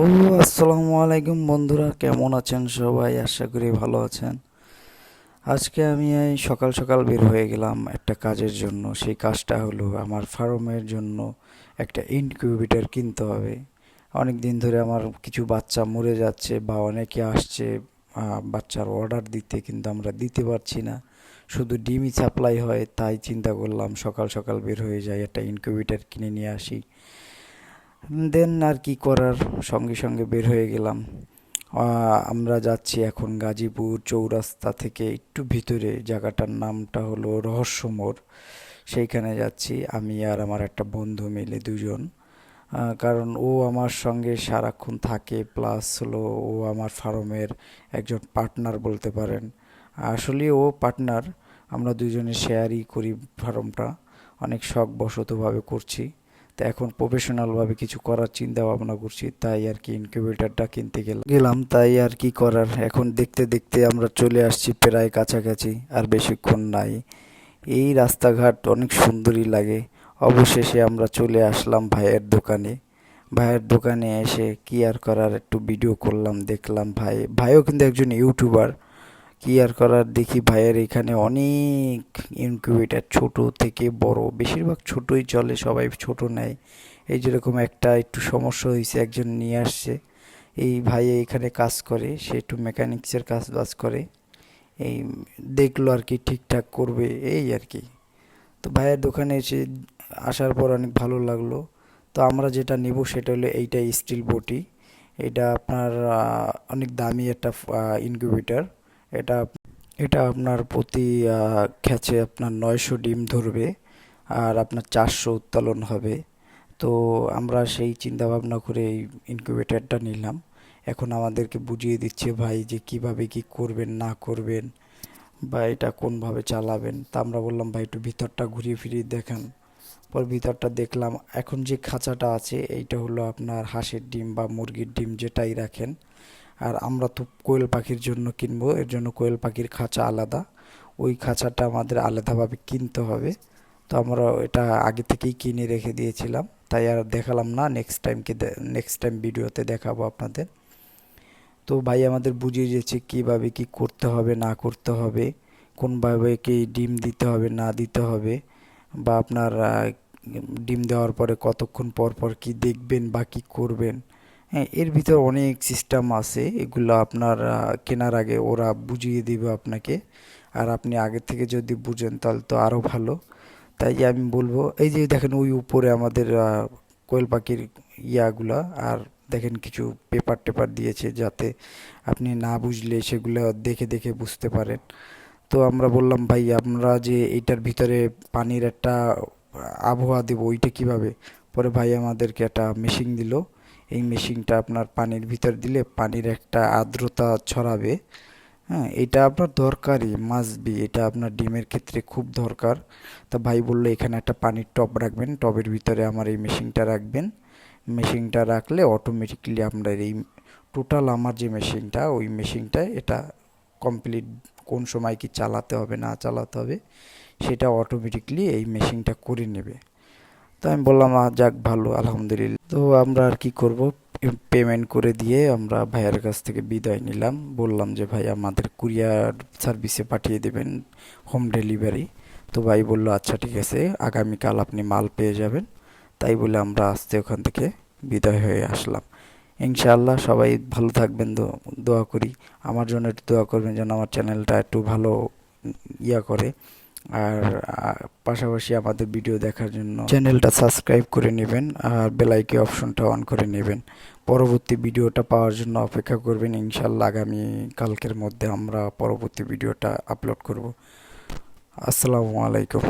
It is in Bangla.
ও আসসালামু আলাইকুম বন্ধুরা, কেমন আছেন সবাই? আশা করি ভালো আছেন। আজকে আমি এই সকাল সকাল বের হয়ে গেলাম একটা কাজের জন্য। সেই কাজটা হলো আমার ফার্মের জন্য একটা ইনকিউবেটর কিনতে হবে। অনেক দিন ধরে আমার কিছু বাচ্চা মরে যাচ্ছে বা অনেকে আসছে বাচ্চার অর্ডার দিতে, কিন্তু আমরা দিতে পারছি না। শুধু ডিমই সাপ্লাই হয়, তাই চিন্তা করলাম সকাল সকাল বের হয়ে যাই, একটা ইনকিউবেটর কিনে নিয়ে আসি। দেন আর কি করার? সঙ্গে সঙ্গে বের হয়ে গেলাম। আমরা যাচ্ছি এখন গাজীপুর চৌরাস্তা থেকে একটু ভিতরে। জায়গাটার নামটা হলো রহস্যমোড় সেইখানে যাচ্ছি আমি আর আমার একটা বন্ধু মিলে দুজন। কারণ ও আমার সঙ্গে সারাক্ষণ থাকে। প্লাস হলো ও আমার ফার্মের একজন পার্টনার বলতে পারেন। আসলে ও পার্টনার আমরা দুজনে শেয়ারই করি ফার্মটা। অনেক শখ বশতভাবে করছি। তো এখন প্রফেশনালভাবে কিছু করার চিন্তা ভাবনা করছি, তাই আর কি ইনকিউবেটরটা কিনতে গেলাম গেলাম, তাই আর কি করার? এখন দেখতে দেখতে আমরা চলে আসছি প্রায় কাছাকাছি, আর বেশিক্ষণ নাই। এই রাস্তাঘাট অনেক সুন্দরই লাগে। অবশেষে আমরা চলে আসলাম ভাইয়ের দোকানে। ভাইয়ের দোকানে এসে কি আর করার একটু ভিডিও করলাম, দেখলাম ভাই, ভাইও কিন্তু একজন ইউটিউবার কি আর করার দেখি ভাইয়ের এখানে অনেক ইনকিউবেটার ছোট থেকে বড়। বেশিরভাগ ছোটই চলে, সবাই ছোট নেয় এই যেরকম একটা একটু সমস্যা হয়েছে একজন নিয়ে আসছে। এই ভাই এখানে কাজ করে, সে একটু মেকানিক্সের কাজ বাজ করে। এই দেখল আর কি ঠিকঠাক করবে, এই আর কি। তো ভাইয়ের দোকানে এসে আসার পর অনেক ভালো লাগল। তো আমরা যেটা নেব সেটা হলো এইটা স্টিল বটি। এটা আপনার অনেক দামি একটা ইনকিউবেটর এটা এটা আপনার প্রতি খেচে আপনার নয়শো ডিম ধরবে আর আপনার চারশো উত্তোলন হবে। তো আমরা সেই চিন্তা ভাবনা করে এই ইনকিউবেটরটা নিলাম। এখন আমাদেরকে বুঝিয়ে দিচ্ছে ভাই যে কীভাবে কি করবেন, না করবেন বা এটা কোনভাবে চালাবেন। তা আমরা বললাম, ভাই, একটু ভিতরটা ঘুরিয়ে ফিরিয়ে দেখান। পর ভিতরটা দেখলাম, এখন যে খাঁচাটা আছে, এইটা হলো আপনার হাঁসের ডিম বা মুরগির ডিম যেটাই রাখেন আর আমরা তো কোয়েল পাখির জন্য কিনবো, এর জন্য কোয়েল পাখির খাঁচা আলাদা। ওই খাঁচাটা আমাদের আলাদাভাবে কিনতে হবে। তো আমরা এটা আগে থেকেই কিনে রেখে দিয়েছিলাম। তাই আর দেখালাম না নেক্সট টাইমকে নেক্সট টাইম ভিডিওতে দেখাবো আপনাদের। তো ভাই আমাদের বুঝিয়ে দিয়েছে কীভাবে কি করতে হবে, না করতে হবে, কোনভাবে কি ডিম দিতে হবে, না দিতে হবে, বা আপনার ডিম দেওয়ার পরে কতক্ষণ পর পর কি দেখবেন বা কি করবেন। হ্যাঁ এর ভিতর অনেক সিস্টেম আছে। এগুলো আপনার কেনার আগে ওরা বুঝিয়ে দিবে আপনাকে। আর আপনি আগে থেকে যদি বুঝেন তাহলে তো আরও ভালো। তাই আমি বলব, এই যে দেখেন ওই উপরে আমাদের কোয়েল পাখির ইয়াগুলা, আর দেখেন কিছু পেপার টেপার দিয়েছে যাতে আপনি না বুঝলে সেগুলো দেখে দেখে বুঝতে পারেন। তো আমরা বললাম, ভাই, আমরা যে এইটার ভিতরে পানির একটা আবহাওয়া দেবো, ওইটা কীভাবে? পরে ভাই আমাদেরকে একটা মেশিন দিল। এই মেশিনটা আপনার পানির ভিতর দিলে পানির একটা আর্দ্রতা ছড়াবে। হ্যাঁ এটা আপনার দরকারই বি এটা আপনার ডিমের ক্ষেত্রে খুব দরকার। তা ভাই বলল, এখানে একটা পানির টব রাখবেন, টবের ভিতরে আমার এই মেশিনটা রাখবেন। মেশিনটা রাখলে অটোমেটিকলি আপনার এই টোটাল আমার যে মেশিনটা, ওই মেশিনটা এটা কমপ্লিট কোন সময় কি চালাতে হবে, না চালাতে হবে, সেটা অটোমেটিকলি এই মেশিনটা করে নেবে। তো আমি বললাম "আহ, যাক ভালো আলহামদুলিল্লাহ। তো আমরা আর কি করব? পেমেন্ট করে দিয়ে আমরা ভাইয়ের কাছ থেকে বিদায় নিলাম। বললাম যে ভাই আমাদের কুরিয়ার সার্ভিসে পাঠিয়ে দেবেন হোম ডেলিভারি তো ভাই বলল আচ্ছা ঠিক আছে আগামীকাল আপনি মাল পেয়ে যাবেন। তাই বলে আমরা আসতে ওখান থেকে বিদায় হয়ে আসলাম। ইনশাআল্লাহ সবাই ভালো থাকবেন দোয়া করি। আমার জন্য একটু দোয়া করবেন যেন আমার চ্যানেলটা একটু ভালো ইয়া করে। আর পাশাপাশি আমাদের ভিডিও দেখার জন্য চ্যানেলটা সাবস্ক্রাইব করে নেবেন আর বেলাইকে অপশনটা অন করে নেবেন। পরবর্তী ভিডিওটা পাওয়ার জন্য অপেক্ষা করবেন। ইনশাল্লাহ আগামী কালকের মধ্যে আমরা পরবর্তী ভিডিওটা আপলোড করব। আসসালামু আলাইকুম।